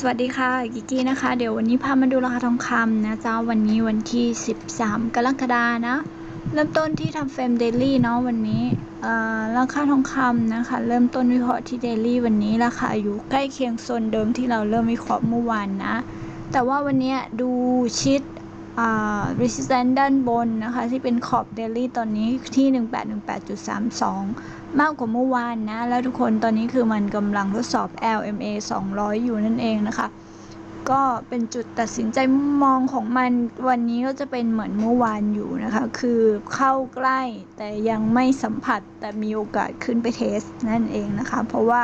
สวัสดีค่ะกิกกี้นะคะ เดี๋ยววันนี้พามาดูราคาทองคำนะจ้าวันนี้วันที่ 13 กรกฎานะ เริ่มต้นที่ทำเฟรมเดลี่เนาะวันนี้ราคาทองคำนะคะ เริ่มต้นวิเคราะห์ที่เดลี่วันนี้ราคาอยู่ใกล้เคียงโซนเดิมที่เราเริ่มวิเคราะห์เมื่อวานนะ แต่ว่าวันนี้ดูชิด resistance ด้านบนนะคะ ที่เป็นขอบเดลี่ตอนนี้ที่ 1818.32 มากกว่าเมื่อวานนะ แล้วทุกคนตอนนี้คือมันกำลังทดสอบ LMA 200 อยู่นั่นเองนะคะ ก็เป็นจุดตัดสินใจมุมมองของมันวันนี้ก็จะเป็นเหมือนเมื่อวานอยู่นะคะ คือเข้าใกล้แต่ยังไม่สัมผัสแต่มีโอกาสขึ้นไปเทสนั่นเองนะคะ เพราะว่า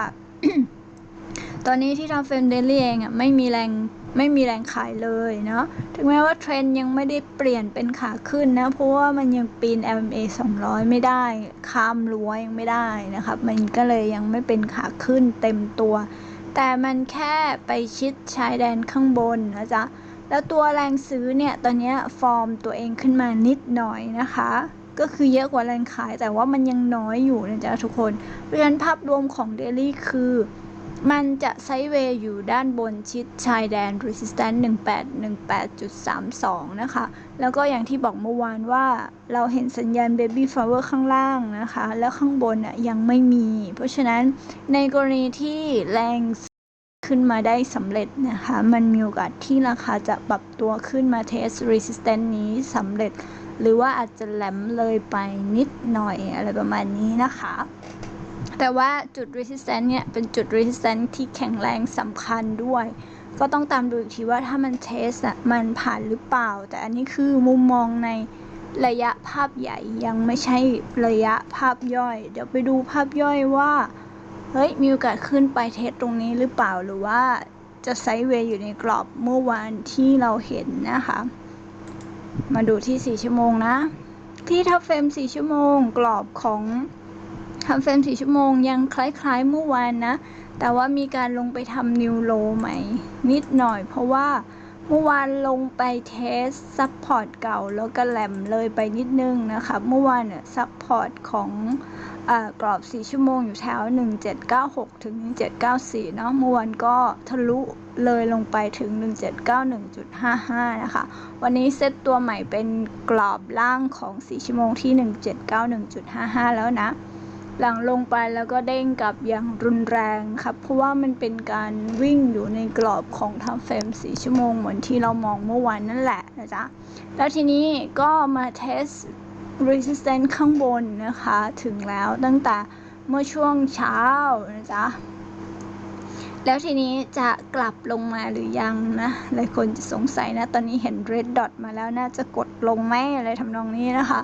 ตอนนี้ที่ทำเฟรมเดลี่เองอะไม่มีแรงไม่มีแรงขายเลยเนาะ ถึงแม้ว่าเทรนยังไม่ได้เปลี่ยนเป็นขาขึ้นนะ เพราะว่ามันยังปีน LMA 200 ไม่ได้ ข้ามรั้วยังไม่ได้นะครับ มันก็เลยยังไม่เป็นขาขึ้นเต็มตัว แต่มันแค่ไปชิดชายแดนข้างบนนะจ๊ะ แล้วตัวแรงซื้อเนี่ย ตอนนี้ฟอร์มตัวเองขึ้นมานิดหน่อยนะคะ ก็คือเยอะกว่าแรงขายแต่ว่ามันยังน้อยอยู่นะจ๊ะทุกคน เพราะฉะนั้นภาพรวมของเดลี่คือ มันจะไซด์เวย์อยู่ด้านบนชิดชายแดน resistance 1818.32 นะคะ แล้วก็อย่างที่บอกเมื่อวานว่าเราเห็นสัญญาณ baby flower ข้างล่างนะคะ แล้วข้างบนน่ะยังไม่มี เพราะฉะนั้นในกรณีที่แรงขึ้นมาได้สำเร็จนะคะ มันมีโอกาสที่ราคาจะปรับตัวขึ้นมา test resistance นี้สำเร็จ หรือว่าอาจจะแหลมเลยไปนิดหน่อยอะไรประมาณนี้นะคะ แต่ว่าจุด resistance เนี่ย เป็นจุด resistance ที่แข็งแรงสำคัญด้วย ก็ต้องตามดูอีกทีว่าถ้ามันเทสอะมันผ่านหรือเปล่า แต่อันนี้คือมุมมองในระยะภาพใหญ่ยังไม่ใช่ระยะภาพย่อย เดี๋ยวไปดูภาพย่อยว่า เฮ้ย มีโอกาสขึ้นไปเทสตรงนี้หรือเปล่าหรือว่าจะไซด์เวย์อยู่ในกรอบเมื่อวานที่เราเห็นนะคะ มาดูที่ 4 ชั่วโมงนะ ที่ทับเฟรม 4 ชั่วโมงกรอบของ ทำเฟรมสี่ชั่วโมงยังคล้ายๆเมื่อวานนะ แต่ว่ามีการลงไปทำนิวโลใหม่นิดหน่อย เพราะว่าเมื่อวานลงไปเทสซัพพอร์ตเก่าแล้วก็แหลมเลยไปนิดนึงนะคะเมื่อวานเนี่ยซัพพอร์ตของอกรอบ 4 ชั่วโมงอยู่แถว 1796 ถึง 1794 เนาะเมื่อวานก็ทะลุเลยลงไปถึง 1791.55 นะคะ วันนี้เซตตัวใหม่เป็นกรอบล่างของ 4 ชั่วโมงที่ 1791.55 แล้วนะ หลังลงไปแล้วก็เด้งกลับอย่างรุนแรงครับ เพราะว่ามันเป็นการวิ่งอยู่ในกรอบของทำเฟรม4ชั่วโมงเหมือนที่เรามองเมื่อวานนั่นแหละนะจ๊ะ แล้วทีนี้ก็มาเทส resistance ข้างบนนะคะ ถึงแล้วตั้งแต่เมื่อช่วงเช้านะจ๊ะ แล้วทีนี้จะกลับลงมาหรือยังนะ หลายคนจะสงสัยนะ ตอนนี้เห็น red dot มาแล้วน่าจะกดลงไหมอะไรทำนองนี้นะคะ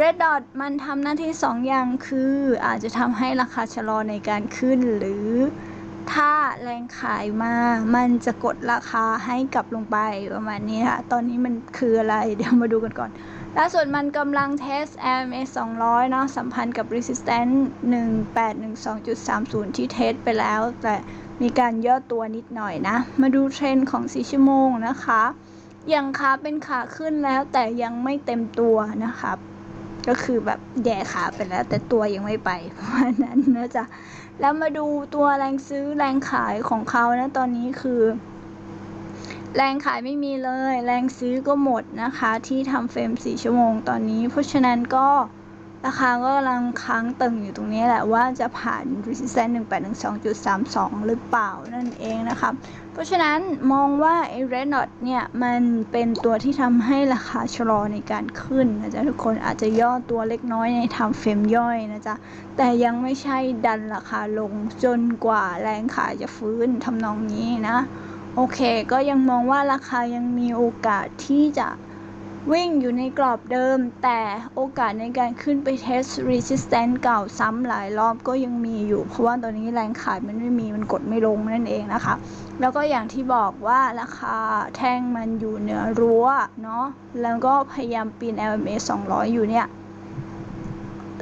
red dot มันทำหน้าที่2อย่างคืออาจจะทำให้ราคาชะลอในการขึ้น หรือถ้าแรงขายมา มันจะกดราคาให้กลับลงไปประมาณนี้ค่ะ ตอนนี้มันคืออะไร เดี๋ยวมาดูกันก่อน ล่าสุดมันกำลังเทส RMA 200 เนาะ สัมพันธ์กับ resistance 1812.30 ที่เทสไปแล้ว แต่มีการย่อตัวนิดหน่อยนะ มาดูเทรนด์ของ 4 ชั่วโมงนะคะ ยังขาเป็นขาขึ้นแล้วแต่ยังไม่เต็มตัวนะครับ ก็คือแบบแย่ขาไปแล้ว แต่ตัวยังไม่ไปประมาณนั้นนะจ๊ะแล้วมาดูตัวแรงซื้อแรงขายของเขานะตอนนี้คือแรงขายไม่มีเลย แรงซื้อก็หมดนะคะ ที่ทำเฟรม 4 ชั่วโมงตอนนี้ เพราะฉะนั้นก็ ราคาก็กำลังค้างตึงอยู่ตรงนี้แหละว่าจะผ่าน resistance 1812.32 หรือเปล่านั่นเองนะคะเพราะฉะนั้นมองว่าไอ้ red dot เนี่ย มันเป็นตัวที่ทำให้ราคาชะลอในการขึ้นนะจ๊ะทุกคนอาจจะย่อตัวเล็กน้อยในทำเฟรมย่อยนะจ๊ะ แต่ยังไม่ใช่ดันราคาลงจนกว่าแรงขายจะฟื้นทำนองนี้นะ โอเค ก็ยังมองว่าราคายังมีโอกาสที่จะ วิ่งอยู่ในกรอบเดิม แต่โอกาสในการขึ้นไปเทส resistance เก่าซ้ำหลายรอบก็ยังมีอยู่ เพราะว่าตอนนี้แรงขายมันไม่มีมันกดไม่ลงนั่นเองนะคะ แล้วก็อย่างที่บอกว่าราคาแท่งมันอยู่เหนือรั้วเนาะแล้วก็พยายามปีน LMA 200 อยู่เนี่ย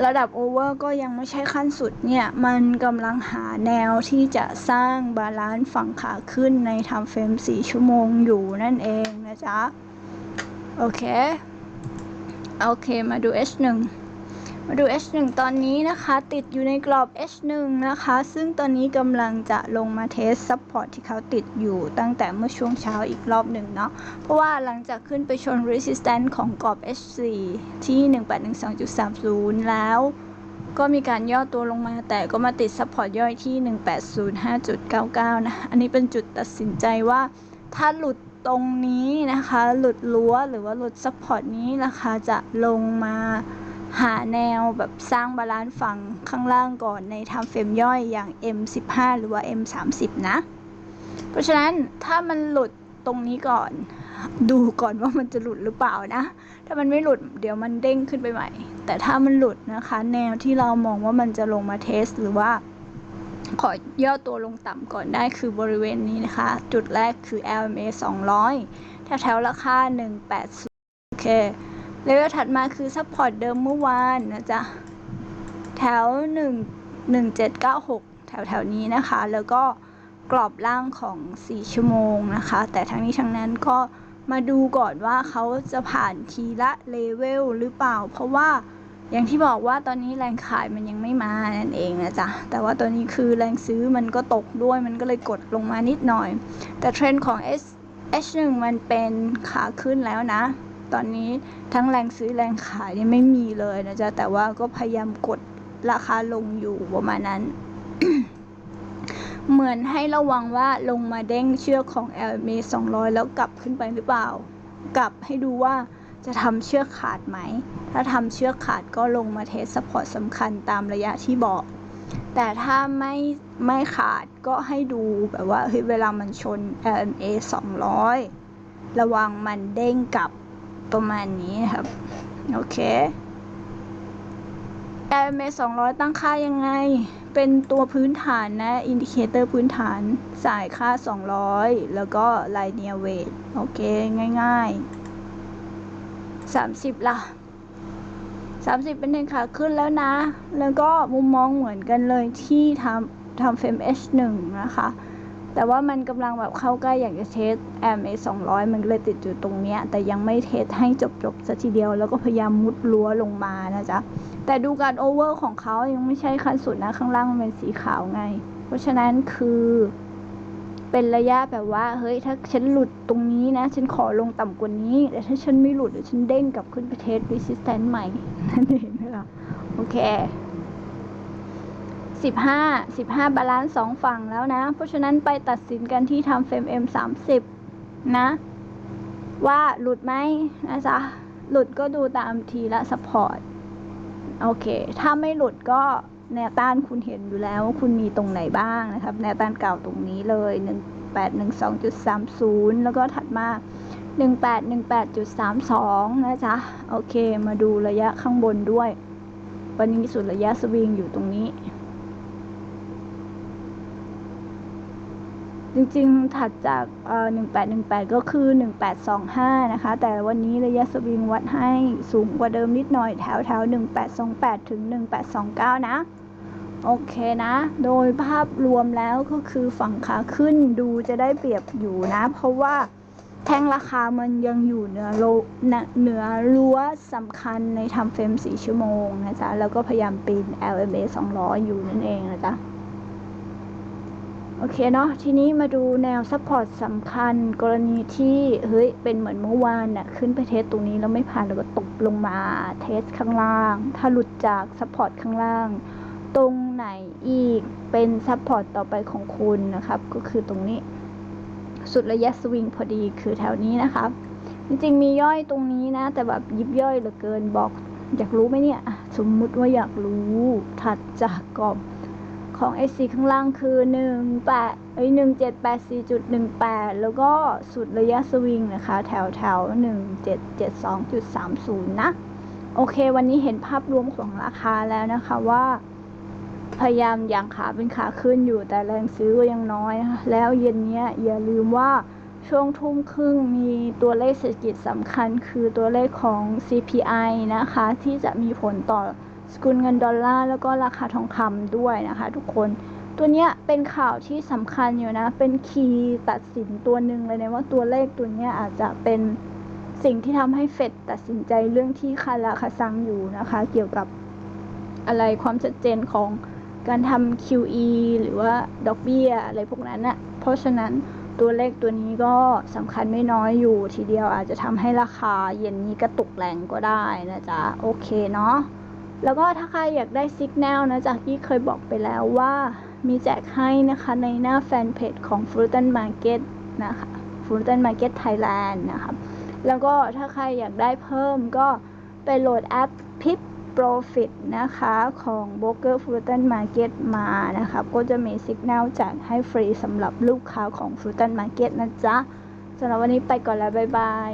ระดับโอเวอร์ก็ยังไม่ใช่ขั้นสุดเนี่ย มันกำลังหาแนวที่จะสร้างบาลานซ์ฝั่งขาขึ้นในทำเฟรม 4 ชั่วโมงอยู่นั่นเองนะจ๊ะ โอเค โอเค มาดู H1 มาดู H1 ตอนนี้นะคะ ติดอยู่ในกรอบ H1 นะคะ ซึ่งตอนนี้กำลังจะลงมาเทสซัพพอร์ตที่เขาติดอยู่ตั้งแต่เมื่อช่วงเช้าอีกรอบหนึ่งเนาะ เพราะว่าหลังจากขึ้นไปชน resistance ของกรอบ H4 ที่ 1812.30 แล้วก็มีการย่อตัวลงมาแต่ก็มาติดซัพพอร์ตย่อยที่ 1805.99 นะ อันนี้เป็นจุดตัดสินใจว่าถ้าหลุด ตรงนี้นะคะ หลุดรั้วหรือว่าหลุดซัพพอร์ตนี้ราคาจะลงมาหาแนวแบบสร้างบาลานซ์ฝั่งข้างล่างก่อนในทำเฟรมย่อยอย่าง M15 หรือว่า M30 นะ เพราะฉะนั้นถ้ามันหลุดตรงนี้ก่อน ดูก่อนว่ามันจะหลุดหรือเปล่านะ ถ้ามันไม่หลุดเดี๋ยวมันเด้งขึ้นไปใหม่ แต่ถ้ามันหลุดนะคะ แนวที่เรามองว่ามันจะลงมาเทสหรือว่า ขอย่อตัวลงต่ำก่อนได้คือบริเวณนี้นะคะ จุดแรกคือ LMA 200 แถวแถวๆราคา 180 โอเค เลเวลถัดมาคือซัพพอร์ตเดิมเมื่อวานนะจ๊ะ แถว 1 1796 แถวแถวๆนี้นะคะ แล้วก็กรอบล่างของ 4 ชั่วโมงนะคะ แต่ทั้งนี้ทั้งนั้นก็มาดูก่อนว่าเขาจะผ่านทีละเลเวลหรือเปล่า เพราะว่า อย่างที่บอกว่าตอนนี้แรงขายมันยังไม่มานั่นเองนะจ๊ะ แต่ว่าตัวนี้คือแรงซื้อมันก็ตกด้วยมันก็เลยกดลงมานิดหน่อย แต่เทรนด์ของ S H1 มันเป็นขาขึ้นแล้วนะ ตอนนี้ทั้งแรงซื้อแรงขายเนี่ยไม่มีเลยนะจ๊ะ แต่ว่าก็พยายามกดราคาลงอยู่ประมาณนั้น เหมือนให้ระวังว่าลงมาเด้งเชือกของ LMA 200 แล้วกลับขึ้นไปหรือเปล่า กลับให้ดูว่า จะทำเชือกขาดไหม ถ้าทำเชือกขาดก็ลงมาเทสสปอร์ตสำคัญตามระยะที่บอก แต่ถ้าไม่ไม่ขาดก็ให้ดูแบบว่าเฮ้ยเวลามันชน LMA 200 ระวังมันเด้งกลับประมาณนี้ครับ โอเค LMA 200 ตั้งค่ายังไง เป็นตัวพื้นฐานนะ อินดิเคเตอร์พื้นฐานสายค่า 200 แล้วก็ไลเนียเวทโอเค ง่าย ๆ 30ล่ะ30เป็นเทรนขาขึ้นแล้วนะ แล้วก็มุมมองเหมือนกันเลยที่ทำทำเฟรม H1 นะคะ แต่ว่ามันกำลังแบบเข้าใกล้อยากจะเทส MA 200มันเลยติดอยู่ตรงเนี้ย แต่ยังไม่เทสให้จบๆสัทีเดียว แล้วก็พยายามมุดรั้วลงมานะจ๊ะ แต่ดูการโอเวอร์ของเขายังไม่ใช่ขั้นสุดนะ ข้างล่างมันเป็นสีขาวไง เพราะฉะนั้นคือ เป็นระยะแบบว่า เฮ้ย ถ้าฉันหลุดตรงนี้นะ ฉันขอลงต่ำกว่านี้ แต่ถ้าฉันไม่หลุดเดี๋ยวฉันเด้งกลับขึ้นไปเทส resistance ใหม่ นั่นเองนะคะโอเคสิบห้าสิบห้าบาลานซ์สองฝั่งแล้วนะ เพราะฉะนั้นไปตัดสินกันที่ทำเฟรม M สามสิบนะ ว่าหลุดไหมนะจ๊ะ หลุดก็ดูตามทีละสปอร์ต โอเค ถ้าไม่หลุดก็ แนวต้านคุณเห็นอยู่แล้วว่าคุณมีตรงไหนบ้างนะครับ แนวต้านเก่าตรงนี้เลย 1812.30 แล้วก็ถัดมา 1818.32 นะจ๊ะ โอเค มาดูระยะข้างบนด้วย วันนี้สุดระยะสวิงอยู่ตรงนี้ จริงๆ ถัดจากเอ่อ1818 ก็คือ 1825 นะคะ แต่วันนี้ระยะสวิงวัดให้สูงกว่าเดิมนิดหน่อยแถวแถว1828 ถึง 1829 นะ โอเคนะ โดยภาพรวมแล้วก็คือฝั่งขาขึ้นดูจะได้เปรียบอยู่นะ เพราะว่าแท่งราคามันยังอยู่เหนือโลนะเหนือรั้วสำคัญในทำเฟรม 4 ชั่วโมงนะจ๊ะ แล้วก็พยายามปีน LMA 200 อยู่นั่นเองนะจ๊ะ โอเคเนาะทีนี้มาดูแนวซัพพอร์ตสำคัญกรณีที่เฮ้ยเป็นเหมือนเมื่อวานน่ะขึ้นไปเทสตรงนี้แล้วไม่ผ่านแล้วก็ตกลงมาเทสข้างล่าง ถ้าหลุดจากซัพพอร์ตข้างล่าง ตรงไหนอีกเป็นซัพพอร์ตต่อไปของคุณนะครับ ก็คือตรงนี้ สุดระยะสวิงพอดีคือแถวนี้นะครับ จริงๆมีย่อยตรงนี้นะ แต่แบบยิบย่อยเหลือเกินบอก อยากรู้ไหมเนี่ย สมมุติว่าอยากรู้ถัดจากกรอบ ของ SC ข้างล่างคือ1 8เอ้ย1784.18 แล้วก็สุดระยะสวิงนะคะ แถวแถว1772.30 นะ โอเค วันนี้เห็นภาพรวมของราคาแล้วนะคะว่า พยายามอย่างขาเป็นขาขึ้นอยู่แต่แรงซื้อก็ยังน้อยนะคะแล้วเย็นนี้อย่าลืมว่าช่วงทุ่มครึ่งมีตัวเลขเศรษฐกิจสำคัญคือตัวเลขของ CPI นะคะ ที่จะมีผลต่อ สกุลเงินดอลลาร์แล้วก็ราคาทองคำด้วยนะคะทุกคนตัวเนี้ยเป็นข่าวที่สำคัญอยู่นะ เป็นคีย์ตัดสินตัวหนึ่งเลยนะว่าตัวเลขตัวเนี้ยอาจจะเป็นสิ่งที่ทำให้เฟดตัดสินใจเรื่องที่คาราคาซังอยู่นะคะ เกี่ยวกับอะไรความชัดเจนของการทำ QE หรือว่าดอกเบี้ยอะไรพวกนั้นน่ะเพราะฉะนั้นตัวเลขตัวนี้ก็สำคัญไม่น้อยอยู่ทีเดียวอาจจะทำให้ราคาเย็นนี้กระตุกแรงก็ได้นะจ๊ะ โอเคเนาะ แล้วก็ถ้าใครอยากได้สิกแนลนะจากที่เคยบอกไปแล้วว่ามีแจกให้นะคะในหน้าแฟนเพจของ f r u i t a n Market นะคะ f r u i t a n Market Thailand นะครับแล้วก็ถ้าใครอยากได้เพิ่มก็ไปโหลดแอป Pip Profit นะคะของ Broker f r u i t a n Market มานะครับก็จะมีสิกแนลแจกให้ฟรีสำหรับลูกค้าของ f r u i t a n Market นะจ๊ะสำหรับวันนี้ไปก่อนแล้ว บ๊ายบาย